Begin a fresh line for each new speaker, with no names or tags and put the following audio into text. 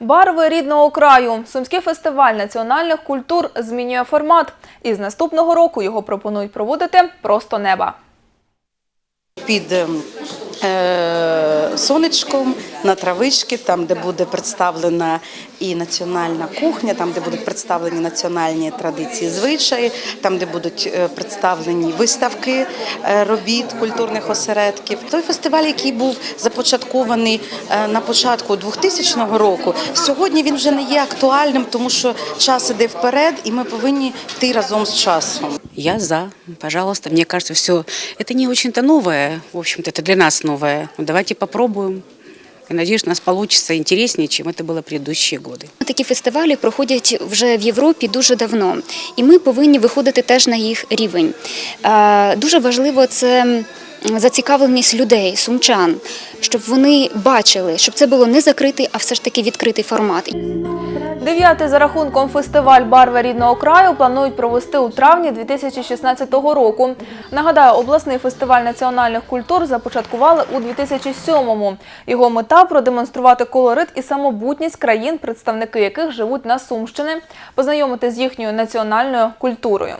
Барви рідного краю. Сумський фестиваль національних культур змінює формат. І з наступного року його пропонують проводити просто неба.
під ем, сонечком на травички, там, де буде представлена і національна кухня, там, де будуть представлені національні традиції, звичаї, там, де будуть е, представлені виставки е, робіт культурних осередків. Той фестиваль, який був започаткований е, на початку 2000 року, сьогодні він вже не є актуальним, тому що час іде вперед, і ми повинні йти разом з часом.
Я за, пожалуйста. Мне кажется, все это не очень-то новое. В общем-то, это для нас новое. Ну, давайте попробуем. И надеюсь, у нас получится интереснее, чем это было предыдущие годы.
Такі фестивалі проходять вже в Європі дуже давно, і ми повинні виходити теж на їх рівень. Е, Дуже важливо це м, зацікавленість людей, сумчан, щоб вони бачили, щоб це було не закритий, а все ж таки відкритий формат.
Дев'ятий за рахунком фестиваль Барви рідного краю планують провести у травні 2016 року. Нагадаю, обласний фестиваль національних культур започаткували у 2007-му. Його мета продемонструвати колорит і самобутність країн, представники яких живуть на Сумщини, познайомити з їхньою національною культурою.